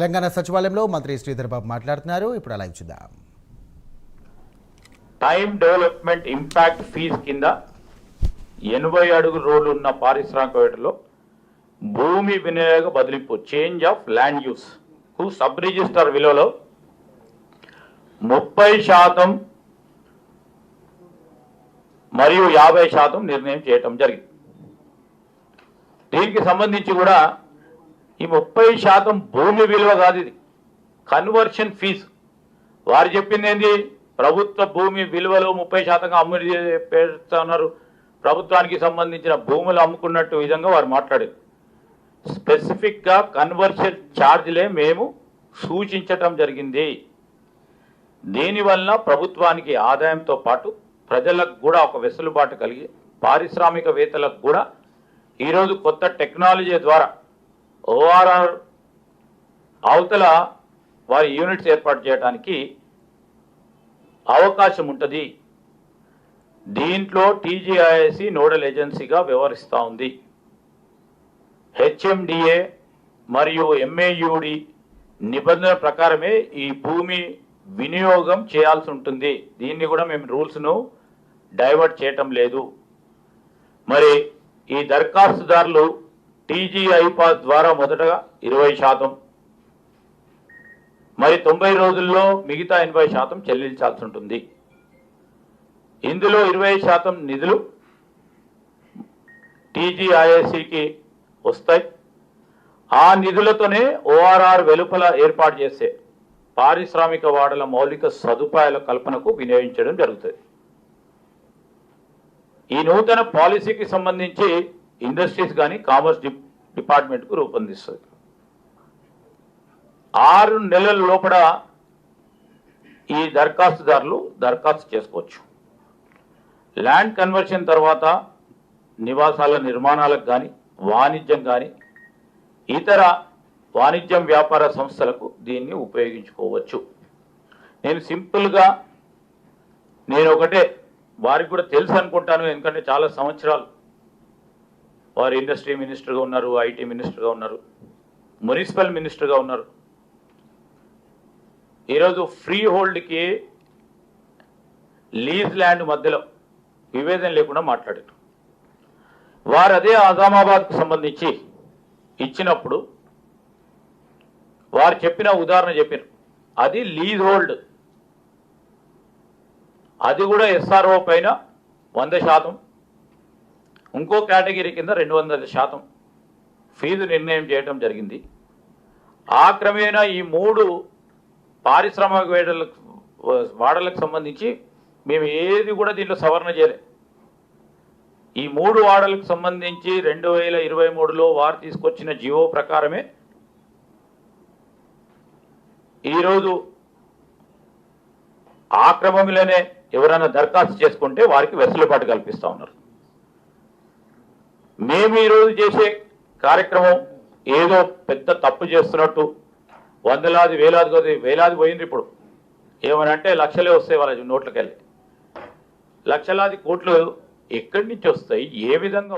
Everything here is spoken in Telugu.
తెలంగాణ సచివాలయంలో మంత్రి శ్రీధర్ బాబు మాట్లాడుతున్నారు. ఇప్పుడు అలా చూద్దాం. టైం డెవలప్మెంట్ ఇంపాక్ట్ ఫీజ్ కింద ఎనభై అడుగు రోడ్లు ఉన్న పారిశ్రామికవేటలో భూమి వినియోగ బదిలింపు చేంజ్ ఆఫ్ ల్యాండ్ యూస్కు సబ్ రిజిస్టర్ విలువలో ముప్పై శాతం మరియు యాభై శాతం నిర్ణయం చేయటం జరిగింది. దీనికి సంబంధించి కూడా ఈ ముప్పై శాతం భూమి విలువ కాదు ఇది. కన్వర్షన్ ఫీజు వారు చెప్పింది ఏంది? ప్రభుత్వ భూమి విలువలో ముప్పై శాతంగా అమ్ముడి పెడుతున్నారు ప్రభుత్వానికి సంబంధించిన భూములు అమ్ముకున్నట్టు విధంగా వారు మాట్లాడారు. స్పెసిఫిక్గా కన్వర్షన్ ఛార్జ్లే మేము సూచించటం జరిగింది. దీనివల్ల ప్రభుత్వానికి ఆదాయంతో పాటు ప్రజలకు కూడా ఒక వెసులుబాటు కలిగి పారిశ్రామికవేత్తలకు కూడా ఈరోజు కొత్త టెక్నాలజీ ద్వారా ఓఆర్ఆర్ అవతల వారి యూనిట్స్ ఏర్పాటు చేయడానికి అవకాశం ఉంటుంది. దీంట్లో టీజీఐఎస్సి నోడల్ ఏజెన్సీగా వ్యవహరిస్తూ ఉంది. హెచ్ఎండిఏ మరియు ఎంఏయుడి నిబంధన ప్రకారమే ఈ భూమి వినియోగం చేయాల్సి ఉంటుంది. దీన్ని కూడా మేము రూల్స్ను డైవర్ట్ చేయటం లేదు. మరి ఈ దరఖాస్తుదారులు టీజీఐ పాస్ ద్వారా మొదటగా ఇరవై శాతం మరి తొంభై రోజుల్లో మిగతా ఎనభై శాతం చెల్లించాల్సి ఉంటుంది. ఇందులో ఇరవై శాతం నిధులు టీజీఐఎస్సికి వస్తాయి. ఆ నిధులతోనే ఓఆర్ఆర్ వెలుపల ఏర్పాటు చేసే పారిశ్రామిక వాడల మౌలిక సదుపాయాల కల్పనకు వినియోగించడం జరుగుతుంది. ఈ నూతన పాలసీకి సంబంధించి ఇండస్ట్రీస్ కానీ కామర్స్ డి డిపార్ట్మెంట్కు రూపొందిస్తుంది. ఆరు నెలల లోపల ఈ దరఖాస్తుదారులు దరఖాస్తు చేసుకోవచ్చు. ల్యాండ్ కన్వర్షన్ తర్వాత నివాసాల నిర్మాణాలకు కానీ వాణిజ్యం కానీ ఇతర వాణిజ్యం వ్యాపార సంస్థలకు దీన్ని ఉపయోగించుకోవచ్చు. నేను సింపుల్గా నేను ఒకటే వారికి కూడా తెలుసు అనుకుంటాను ఎందుకంటే చాలా సంవత్సరాలు వారు ఇండస్ట్రీ మినిస్టర్గా ఉన్నారు ఐటీ మినిస్టర్గా ఉన్నారు మున్సిపల్ మినిస్టర్గా ఉన్నారు. ఈరోజు ఫ్రీ హోల్డ్కి లీజ్ ల్యాండ్ మధ్యలో విభేదం లేకుండా మాట్లాడారు. వారు అదే ఆజామాబాద్కు సంబంధించి ఇచ్చినప్పుడు వారు చెప్పిన ఉదాహరణ చెప్పారు. అది లీజ్ హోల్డ్. అది కూడా ఎస్ఆర్ఓ పైన వంద శాతం ఇంకో కేటగిరీ కింద రెండు వందల శాతం ఫీజు నిర్ణయం చేయడం జరిగింది. ఆ క్రమేణా ఈ మూడు పారిశ్రామిక వేడలకు వాడలకు సంబంధించి మేము ఏది కూడా దీంట్లో సవరణ చేయలే. ఈ మూడు వాడలకు సంబంధించి రెండు వేల ఇరవై మూడులో వారు తీసుకొచ్చిన జియో ప్రకారమే ఈరోజు ఆ క్రమంలోనే ఎవరైనా దరఖాస్తు చేసుకుంటే వారికి వెసులుబాటు కల్పిస్తా ఉన్నారు. మేము ఈరోజు చేసే కార్యక్రమం ఏదో పెద్ద తప్పు చేస్తున్నట్టు వందలాది వేలాది కొద్ది వేలాది పోయింది ఇప్పుడు. ఏమనంటే లక్షలే వస్తాయి వాళ్ళ నోట్లకెళ్ళి. లక్షలాది కోట్లు ఎక్కడి నుంచి వస్తాయి? ఏ విధంగా